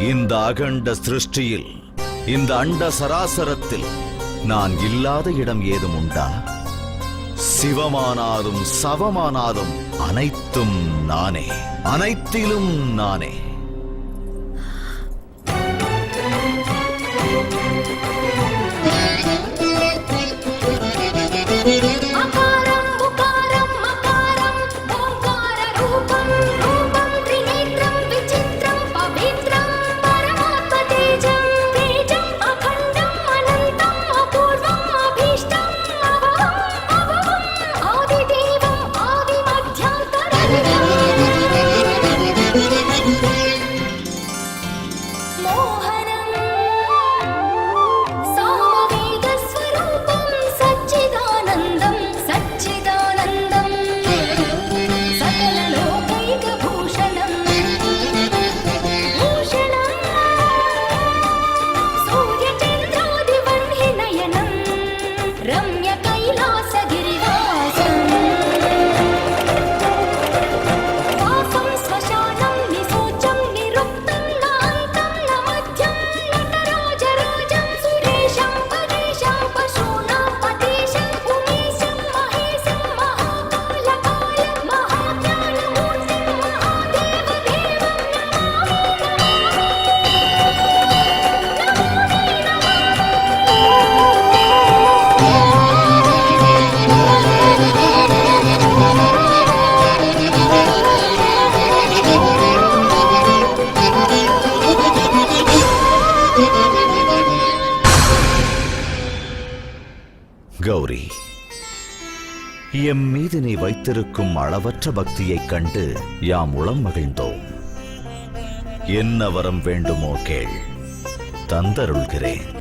இந்த அகண்ட சிருஷ்டியில் இந்த அண்ட சராசரத்தில் நான் இல்லாத இடம் ஏதும் உண்டா? சிவமானாதும் சவமானாதும் அனைத்தும் நானே. அனைத்திலும் நானே. రమ్య కైలాస கௌரி எம் மீது நீ வைத்திருக்கும் அளவற்ற பக்தியைக் கண்டு யாம் உளம் மகிழ்ந்தோம். என்ன வரம் வேண்டுமோ கேள் தந்தருள்கிறேன்.